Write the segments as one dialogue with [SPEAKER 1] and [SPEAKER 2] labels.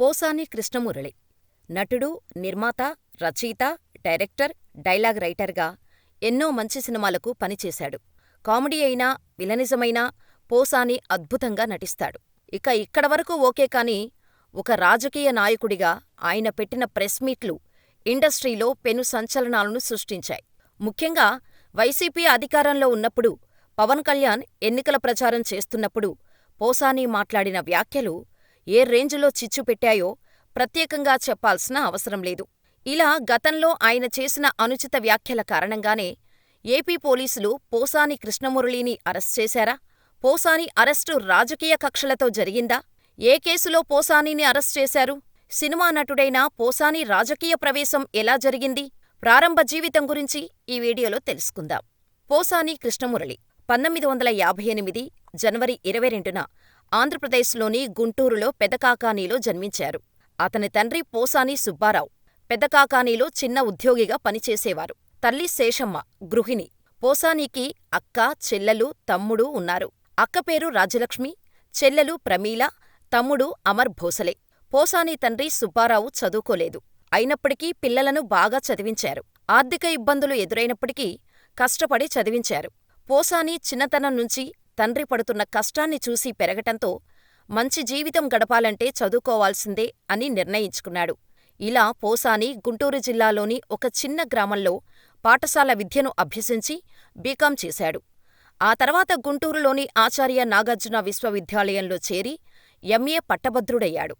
[SPEAKER 1] పోసాని కృష్ణమురళి నటుడు, నిర్మాత, రచయిత, డైరెక్టర్, డైలాగ్ రైటర్గా ఎన్నో మంచి సినిమాలకు పనిచేశాడు. కామెడీ అయినా, విలనిజమైనా పోసాని అద్భుతంగా నటిస్తాడు. ఇక ఇక్కడ వరకు ఓకే కానీ, ఒక రాజకీయ నాయకుడిగా ఆయన పెట్టిన ప్రెస్ మీట్లు ఇండస్ట్రీలో పెను సంచలనాలను సృష్టించాయి. ముఖ్యంగా వైసీపీ అధికారంలో ఉన్నప్పుడు, పవన్ కళ్యాణ్ ఎన్నికల ప్రచారం చేస్తున్నప్పుడు పోసాని మాట్లాడిన వ్యాఖ్యలు ఏ రేంజ్లో చిచ్చు పెట్టాయో ప్రత్యేకంగా చెప్పాల్సిన అవసరం లేదు. ఇలా గతంలో ఆయన చేసిన అనుచిత వ్యాఖ్యల కారణంగానే ఏపీ పోలీసులు పోసాని కృష్ణమురళిని అరెస్ట్ చేశారా? పోసాని అరెస్టు రాజకీయ కక్షలతో జరిగిందా? ఏ కేసులో పోసానిని అరెస్ట్ చేశారు? సినిమా నటుడైన పోసాని రాజకీయ ప్రవేశం ఎలా జరిగింది? ప్రారంభ జీవితం గురించి ఈ వీడియోలో తెలుసుకుందాం. పోసాని కృష్ణమురళి పంతొమ్మిది వందల యాభై ఎనిమిది జనవరి ఇరవై రెండున ఆంధ్రప్రదేశ్లోని గుంటూరులో పెదకాకానీలో జన్మించారు. అతని తండ్రి పోసాని సుబ్బారావు పెదకాకానీలో చిన్న ఉద్యోగిగా పనిచేసేవారు. తల్లి శేషమ్మ గృహిణి. పోసానికి అక్క, చెల్లెలు, తమ్ముడు ఉన్నారు. అక్క పేరు రాజ్యలక్ష్మి, చెల్లెలు ప్రమీల, తమ్ముడు అమర్ భోసలే. పోసాని తండ్రి సుబ్బారావు చదువుకోలేదు. అయినప్పటికీ పిల్లలను బాగా చదివించారు. ఆర్థిక ఇబ్బందులు ఎదురైనప్పటికీ కష్టపడి చదివించారు. పోసాని చిన్నతనం నుంచి తండ్రి పడుతున్న కష్టాన్ని చూసి పెరగటంతో మంచి జీవితం గడపాలంటే చదువుకోవాల్సిందే అని నిర్ణయించుకున్నాడు. ఇలా పోసాని గుంటూరు జిల్లాలోని ఒక చిన్న గ్రామంలో పాఠశాల విద్యను అభ్యసించి బీకాం చేశాడు. ఆ తర్వాత గుంటూరులోని ఆచార్య నాగార్జున విశ్వవిద్యాలయంలో చేరి ఎంఏ పట్టభద్రుడయ్యాడు.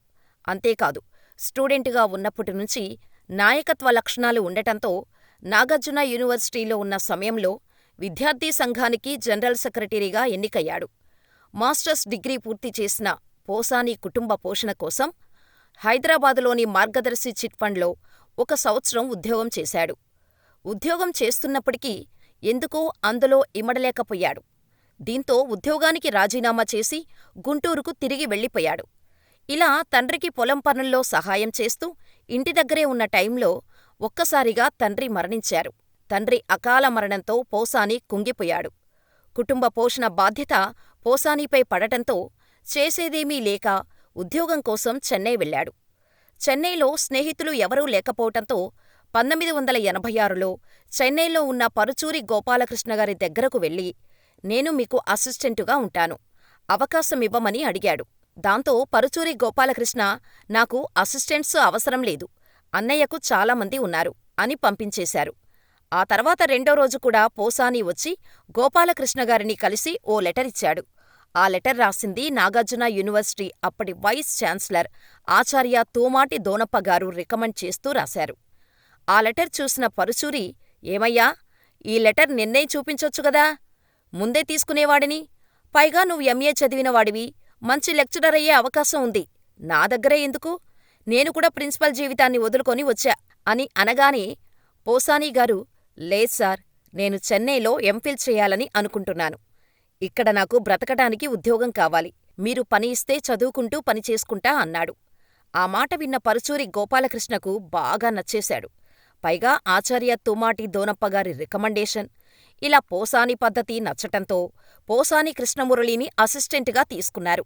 [SPEAKER 1] అంతేకాదు స్టూడెంటుగా ఉన్నప్పటినుంచి నాయకత్వ లక్షణాలు ఉండటంతో నాగార్జున యూనివర్సిటీలో ఉన్న సమయంలో విద్యార్థి సంఘానికి జనరల్ సెక్రటరీగా ఎన్నికయ్యాడు. మాస్టర్స్ డిగ్రీ పూర్తి చేసిన పోసాని కుటుంబ పోషణ కోసం హైదరాబాదులోని మార్గదర్శి చిట్ ఫండ్లో ఒక సంవత్సరం ఉద్యోగం చేశాడు. ఉద్యోగం చేస్తున్నప్పటికీ ఎందుకో అందులో ఇమడలేకపోయాడు. దీంతో ఉద్యోగానికి రాజీనామా చేసి గుంటూరుకు తిరిగి వెళ్ళిపోయాడు. ఇలా తండ్రికి పొలం పనుల్లో సహాయం చేస్తూ ఇంటి దగ్గరే ఉన్న టైంలో ఒక్కసారిగా తండ్రి మరణించారు. తండ్రి అకాల మరణంతో పోసాని కుంగిపోయాడు. కుటుంబ పోషణ బాధ్యత పోసానిపై పడటంతో చేసేదేమీ లేక ఉద్యోగం కోసం చెన్నై వెళ్ళాడు. చెన్నైలో స్నేహితులు ఎవరూ లేకపోవటంతో పంతొమ్మిది వందల ఎనభై ఆరులో చెన్నైలో ఉన్న పరుచూరి గోపాలకృష్ణగారి దగ్గరకు వెళ్ళి నేను మీకు అసిస్టెంటుగా ఉంటాను. అవకాశమివ్వమని అడిగాడు. దాంతో పరుచూరి గోపాలకృష్ణ నాకు అసిస్టెంట్సు అవసరం లేదు. అన్నయ్యకు చాలామంది ఉన్నారు అని పంపించేశారు. ఆ తర్వాత రెండో రోజు కూడా పోసాని వచ్చి గోపాలకృష్ణగారిని కలిసి ఓ లెటరిచ్చాడు. ఆ లెటర్ రాసింది నాగార్జున యూనివర్సిటీ అప్పటి వైస్ ఛాన్సలర్ ఆచార్య తూమాటి దోనప్పగారు రికమెండ్ చేస్తూ రాశారు. ఆ లెటర్ చూసిన పరుచూరి ఏమయ్యా! ఈ లెటర్ నిన్నే చూపించొచ్చుగదా! ముందే తీసుకునేవాడిని. పైగా నువ్వు ఎంఏ చదివినవాడివి. మంచి లెక్చరర్ అయ్యే అవకాశం ఉంది. నా దగ్గరే ఎందుకు? నేను కూడా ప్రిన్సిపల్ జీవితాన్ని వదులుకొని వచ్చా అని అనగానే పోసానీగారు లేదు సార్ నేను చెన్నైలో ఎంఫిల్ చేయాలని అనుకుంటున్నాను. ఇక్కడ నాకు బ్రతకటానికి ఉద్యోగం కావాలి. మీరు పని ఇస్తే చదువుకుంటూ పని చేసుకుంటా అన్నాడు. ఆ మాట విన్న పరుచూరి గోపాలకృష్ణకు బాగా నచ్చేశాడు. పైగా ఆచార్య తుమాటి దోనప్పగారి రికమండేషన్. ఇలా పోసాని పద్ధతి నచ్చటంతో పోసాని కృష్ణమురళిని అసిస్టెంటుగా తీసుకున్నారు.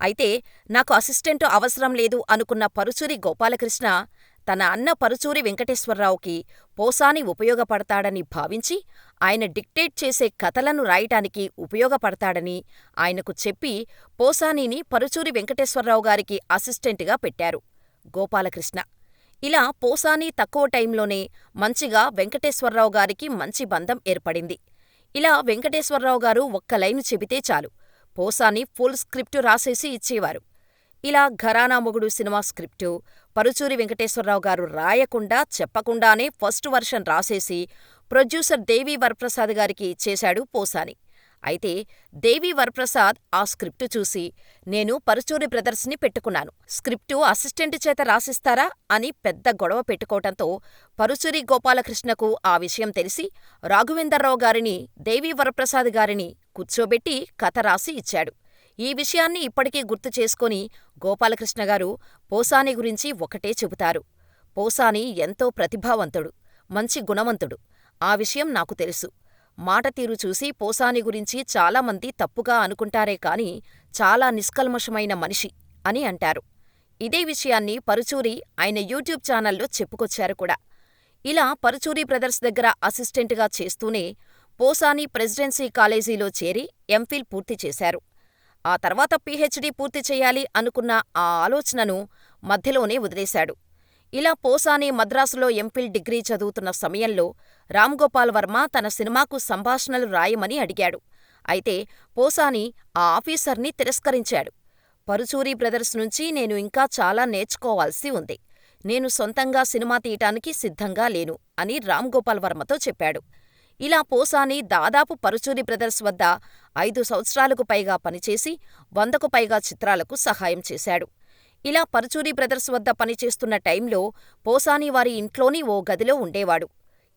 [SPEAKER 1] అయితే నాకు అసిస్టెంటు అవసరం లేదు అనుకున్న పరుచూరి గోపాలకృష్ణ తన అన్న పరుచూరి వెంకటేశ్వరరావుకి పోసాని ఉపయోగపడతాడని భావించి ఆయన డిక్టేట్ చేసే కథలను రాయటానికి ఉపయోగపడతాడని ఆయనకు చెప్పి పోసానిని పరుచూరి వెంకటేశ్వరరావుగారికి అసిస్టెంటుగా పెట్టారు. గోపాలకృష్ణ ఇలా పోసాని తక్కువ టైంలోనే మంచిగా వెంకటేశ్వరరావుగారికి మంచి బంధం ఏర్పడింది. ఇలా వెంకటేశ్వరరావుగారు ఒక్క లైను చెబితే చాలు పోసాని ఫుల్ స్క్రిప్టు రాసేసి ఇచ్చేవారు. ఇలా ఘరానా మొగుడు సినిమా స్క్రిప్టు పరుచూరి వెంకటేశ్వరరావు గారు రాయకుండా చెప్పకుండానే ఫస్ట్ వర్షన్ రాసేసి ప్రొడ్యూసర్ దేవీ వరప్రసాద్ గారికి ఇచ్చేశాడు పోసాని. అయితే దేవీ వరప్రసాద్ ఆ స్క్రిప్టు చూసి నేను పరుచూరి బ్రదర్స్ని పెట్టుకున్నాను. స్క్రిప్టు అసిస్టెంట్ చేత రాసిస్తారా అని పెద్ద గొడవ పెట్టుకోవటంతో పరుచూరి గోపాలకృష్ణకు ఆ విషయం తెలిసి రాఘవేందర్రావు గారిని దేవీ వరప్రసాద్ గారిని కూర్చోబెట్టి కథ రాసి ఇచ్చాడు. ఈ విషయాన్ని ఇప్పటికీ గుర్తు చేసుకొని గోపాలకృష్ణగారు పోసాని గురించి ఒకటే చెబుతారు. పోసాని ఎంతో ప్రతిభావంతుడు. మంచి గుణవంతుడు. ఆ విషయం నాకు తెలుసు. మాటతీరు చూసి పోసాని గురించి చాలామంది తప్పుగా అనుకుంటారే కాని చాలా నిష్కల్మషమైన మనిషి అని అంటారు. ఇదే విషయాన్ని పరుచూరి ఆయన యూట్యూబ్ ఛానల్లో చెప్పుకొచ్చారు కూడా. ఇలా పరుచూరి బ్రదర్స్ దగ్గర అసిస్టెంట్గా చేస్తూనే పోసాని ప్రెసిడెన్సీ కాలేజీలో చేరి ఎంఫిల్ పూర్తి చేశారు. ఆ తర్వాత పీహెచ్డీ పూర్తి చేయాలి అనుకున్న ఆ ఆలోచనను మధ్యలోనే వదిలేశాడు. ఇలా పోసాని మద్రాసులో ఎంఫిల్ డిగ్రీ చదువుతున్న సమయంలో రామ్గోపాల్ వర్మ తన సినిమాకు సంభాషణలు రాయమని అడిగాడు. అయితే పోసాని ఆ ఆఫీసర్ని తిరస్కరించాడు. పరుచూరి బ్రదర్స్ నుంచి నేను ఇంకా చాలా నేర్చుకోవాల్సి ఉంది. నేను సొంతంగా సినిమా తీయటానికి సిద్ధంగా లేను అని రామ్గోపాల్ వర్మతో చెప్పాడు. ఇలా పోసాని దాదాపు పరుచూరి బ్రదర్స్ వద్ద ఐదు సంవత్సరాలకు పైగా పనిచేసి వందకు పైగా చిత్రాలకు సహాయం చేశాడు. ఇలా పరుచూరి బ్రదర్స్ వద్ద పనిచేస్తున్న టైంలో పోసాని వారి ఇంట్లోని ఓ గదిలో ఉండేవాడు.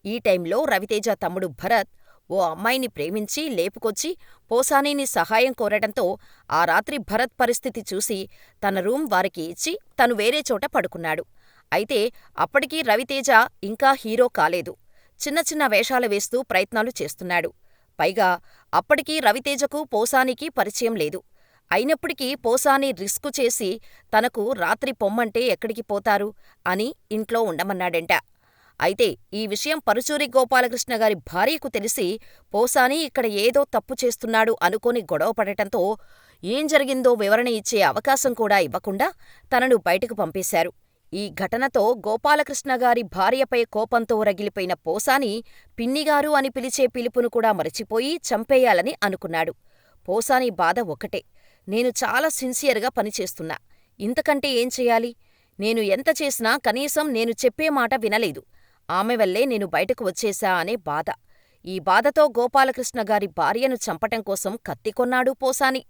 [SPEAKER 1] ఈ టైంలో రవితేజ తమ్ముడు భరత్ ఓ అమ్మాయిని ప్రేమించి లేపుకొచ్చి పోసానీని సహాయం కోరటంతో ఆ రాత్రి భరత్ పరిస్థితి చూసి తన రూం వారికి ఇచ్చి తను వేరే చోట పడుకున్నాడు. అయితే అప్పటికీ రవితేజ ఇంకా హీరో కాలేదు. చిన్న చిన్న వేషాలు వేస్తూ ప్రయత్నాలు చేస్తున్నాడు. పైగా అప్పటికీ రవితేజకు పోసానికి పరిచయం లేదు. అయినప్పటికీ పోసాని రిస్కు చేసి తనకు రాత్రి పొమ్మంటే ఎక్కడికి పోతారు అని ఇంట్లో ఉండమన్నాడంట. అయితే ఈ విషయం పరుచూరి గోపాలకృష్ణ గారి భార్యకు తెలిసి పోసాని ఇక్కడ ఏదో తప్పు చేస్తున్నాడు అనుకోని గొడవపడటంతో ఏం జరిగిందో వివరణ ఇచ్చే అవకాశం కూడా ఇవ్వకుండా తనను బయటకు పంపేశారు. ఈ ఘటనతో గోపాలకృష్ణగారి భార్యపై కోపంతో రగిలిపోయిన పోసాని పిన్నిగారు అని పిలిచే పిలుపును కూడా మరచిపోయి చంపేయాలని అనుకున్నాడు. పోసాని బాధ ఒకటే నేను చాలా సిన్సియర్గా పనిచేస్తున్నా. ఇంతకంటే ఏం చెయ్యాలి? నేను ఎంత చేసినా కనీసం నేను చెప్పే మాట వినలేదు. ఆమె వల్లే నేను బయటకు వచ్చేశా అనే బాధ. ఈ బాధతో గోపాలకృష్ణగారి భార్యను చంపటం కోసం కత్తి కొన్నాడు పోసాని.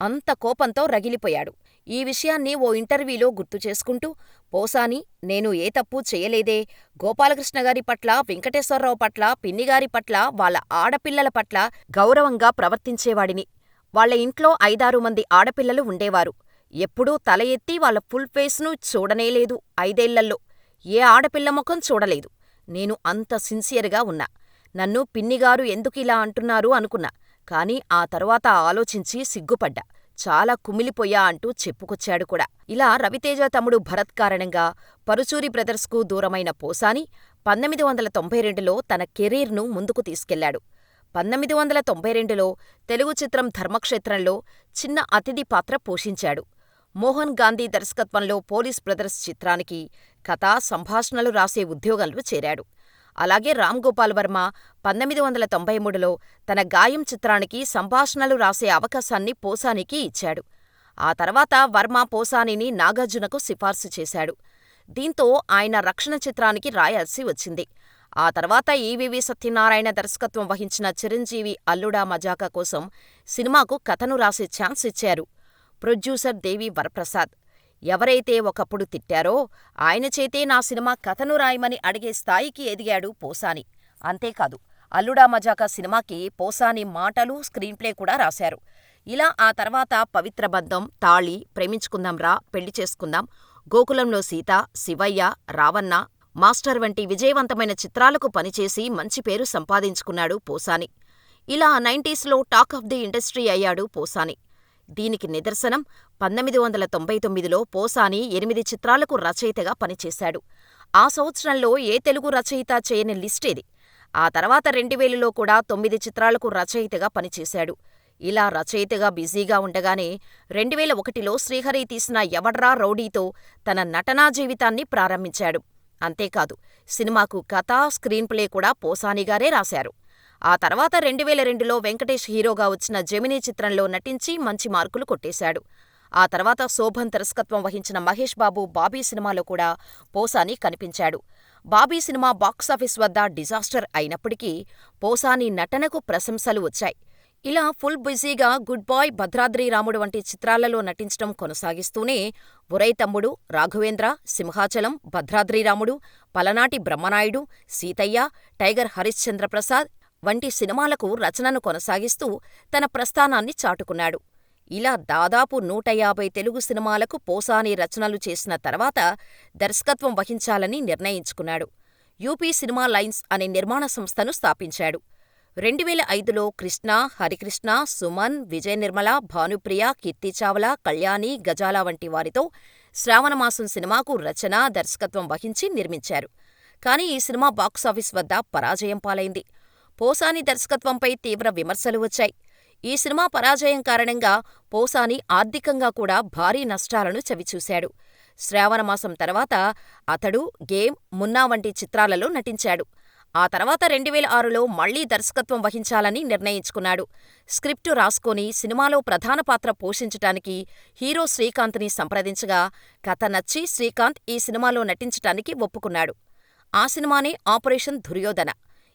[SPEAKER 1] అంత కోపంతో రగిలిపోయాడు. ఈ విషయాన్ని ఓ ఇంటర్వ్యూలో గుర్తు చేసుకుంటూ పోసాని నేను ఏ తప్పూ చేయలేదే గోపాలకృష్ణగారి పట్ల, వెంకటేశ్వరరావు పట్ల, పిన్నిగారి పట్ల, వాళ్ళ ఆడపిల్లల పట్ల గౌరవంగా ప్రవర్తించేవాడిని. వాళ్ళ ఇంట్లో ఐదారు మంది ఆడపిల్లలు ఉండేవారు. ఎప్పుడూ తల ఎత్తి వాళ్ళ ఫుల్ ఫేస్ను చూడనేలేదు ఐదేళ్ళల్లో ఏ ఆడపిల్ల ముఖం చూడలేదు. నేను అంత సిన్సియర్గా ఉన్నా. నన్ను పిన్నిగారు ఎందుకిలా అంటున్నారు అనుకున్నా. కాని ఆ తరువాత ఆలోచించి సిగ్గుపడ్డా. చాలా కుమిలిపోయా అంటూ చెప్పుకొచ్చాడు కూడా. ఇలా రవితేజ తమ్ముడు భరత్ కారణంగా పరుచూరి బ్రదర్స్కు దూరమైన పోసాని పంతొమ్మిది వందల తొంభై రెండులో తన కెరీర్ను ముందుకు తీసుకెళ్ళాడు పంతొమ్మిది వందల తొంభై రెండులో తెలుగు చిత్రం ధర్మక్షేత్రంలో చిన్న అతిథి పాత్ర పోషించాడు. మోహన్ గాంధీ దర్శకత్వంలో పోలీస్ బ్రదర్స్ చిత్రానికి కథ, సంభాషణలు రాసే ఉద్యోగంలో చేరాడు. అలాగే రామ్ గోపాల్ వర్మ పంతొమ్మిది వందల తొంభై మూడులో తన గాయం చిత్రానికి సంభాషణలు రాసే అవకాశాన్ని పోసానికి ఇచ్చాడు. ఆ తర్వాత వర్మ పోసానిని నాగార్జునకు సిఫార్సు చేశాడు. దీంతో ఆయన రక్షణ చిత్రానికి రాయాల్సి వచ్చింది. ఆ తర్వాత ఈవీవీ సత్యనారాయణ దర్శకత్వం వహించిన చిరంజీవి అల్లుడా మజాకా కోసం సినిమాకు కథను రాసే ఛాన్స్ ఇచ్చారు ప్రొడ్యూసర్ దేవి వరప్రసాద్. ఎవరైతే ఒకప్పుడు తిట్టారో ఆయన చేతే నా సినిమా కథను రాయమని అడిగే స్థాయికి ఎదిగాడు పోసాని. అంతేకాదు అల్లుడా మజాకా సినిమాకి పోసాని మాటలు, స్క్రీన్ప్లే కూడా రాశారు. ఇలా ఆ తర్వాత పవిత్ర బంధం, తాళి, ప్రేమించుకుందాంరా, పెళ్ళి చేసుకుందాం, గోకులంలో సీత, శివయ్య, రావన్న, మాస్టర్ వంటి విజయవంతమైన చిత్రాలకు పనిచేసి మంచి పేరు సంపాదించుకున్నాడు పోసాని. ఇలా నైంటీస్లో టాక్ ఆఫ్ ది ఇండస్ట్రీ అయ్యాడు పోసాని. దీనికి నిదర్శనం పంతొమ్మిది వందల తొంభై తొమ్మిదిలో పోసాని ఎనిమిది చిత్రాలకు రచయితగా పనిచేశాడు. ఆ సంవత్సరంలో ఏ తెలుగు రచయిత చేయని లిస్టేది ఆ తర్వాత రెండువేలులో కూడా తొమ్మిది చిత్రాలకు రచయితగా పనిచేశాడు. ఇలా రచయితగా బిజీగా ఉండగానే రెండువేల ఒకటిలో శ్రీహరి తీసిన ఎవడ్రా రౌడీతో తన నటనా జీవితాన్ని ప్రారంభించాడు. అంతేకాదు సినిమాకు కథ, స్క్రీన్ప్లే కూడా పోసానిగారే రాశారు. ఆ తర్వాత రెండువేల రెండులో వెంకటేష్ హీరోగా వచ్చిన జెమినీ చిత్రంలో నటించి మంచి మార్కులు కొట్టేశాడు. ఆ తర్వాత శోభన్ దర్శకత్వం వహించిన మహేష్ బాబు బాబీ సినిమాలో కూడా పోసాని కనిపించాడు. బాబీ సినిమా బాక్సాఫీస్ వద్ద డిజాస్టర్ అయినప్పటికీ పోసాని నటనకు ప్రశంసలు వచ్చాయి. ఇలా ఫుల్ బిజీగా గుడ్ బాయ్, భద్రాద్రి రాముడు వంటి చిత్రాలలో నటించటం కొనసాగిస్తూనే ఒరేయ్ తమ్ముడు, రాఘవేంద్ర, సింహాచలం, భద్రాద్రి రాముడు, పలనాటి బ్రహ్మనాయుడు, సీతయ్య, టైగర్ హరిశ్చంద్రప్రసాద్ వంటి సినిమాలకు రచనను కొనసాగిస్తూ తన ప్రస్థానాన్ని చాటుకున్నాడు. ఇలా దాదాపు నూట యాభై తెలుగు సినిమాలకు పోసాని రచనలు చేసిన తర్వాత దర్శకత్వం వహించాలని నిర్ణయించుకున్నాడు. యూపీ సినిమా లైన్స్ అనే నిర్మాణ సంస్థను స్థాపించాడు. రెండువేల ఐదులో కృష్ణ, హరికృష్ణ, సుమన్, విజయ్ నిర్మల, భానుప్రియ, కీర్తి చావ్లా, కళ్యాణి, గజాల వంటి వారితో శ్రావణమాసం సినిమాకు రచన, దర్శకత్వం వహించి నిర్మించారు. కానీ ఈ సినిమా బాక్సాఫీస్ వద్ద పరాజయం పాలైంది. పోసాని దర్శకత్వంపై తీవ్ర విమర్శలు వచ్చాయి. ఈ సినిమా పరాజయం కారణంగా పోసాని ఆర్థికంగా కూడా భారీ నష్టాలను చవిచూశాడు. శ్రావణమాసం తర్వాత అతడు గేమ్, మున్నా వంటి చిత్రాలలో నటించాడు. ఆ తర్వాత రెండువేల ఆరులో మళ్ళీ దర్శకత్వం వహించాలని నిర్ణయించుకున్నాడు. స్క్రిప్టు రాసుకొని సినిమాలో ప్రధాన పాత్ర పోషించటానికి హీరో శ్రీకాంత్ని సంప్రదించగా కథ నచ్చి శ్రీకాంత్ ఈ సినిమాలో నటించటానికి ఒప్పుకున్నాడు. ఆ సినిమానే ఆపరేషన్ దుర్యోధన.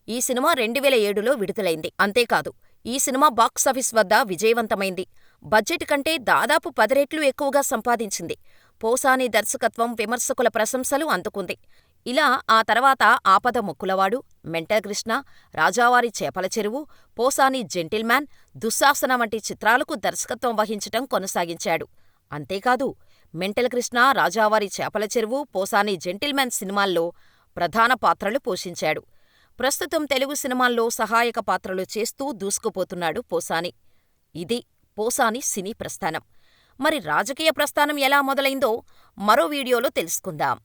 [SPEAKER 1] ఈ సినిమా రెండువేల ఏడులో విడుదలైంది. అంతేకాదు ఈ సినిమా బాక్సాఫీస్ వద్ద విజయవంతమైంది. బడ్జెట్ కంటే దాదాపు పది రెట్లు ఎక్కువగా సంపాదించింది. పోసాని దర్శకత్వం విమర్శకుల ప్రశంసలు అందుకుంది. ఇలా ఆ తర్వాత ఆపద ముక్కులవాడు, మెంటల్ కృష్ణ, రాజావారి చేపల చెరువు, పోసాని జెంటిల్మ్యాన్, దుశ్శాసన వంటి చిత్రాలకు దర్శకత్వం వహించటం కొనసాగించాడు. అంతేకాదు మెంటల్ కృష్ణ, రాజావారి చేపల చెరువు, పోసాని జెంటిల్మ్యాన్ సినిమాల్లో ప్రధాన పాత్రలు పోషించాడు. ప్రస్తుతం తెలుగు సినిమాల్లో సహాయక పాత్రలు చేస్తూ దూసుకుపోతున్నాడు పోసాని. ఇది పోసాని సినీ ప్రస్థానం. మరి రాజకీయ ప్రస్థానం ఎలా మొదలైందో మరో వీడియోలో తెలుసుకుందాం.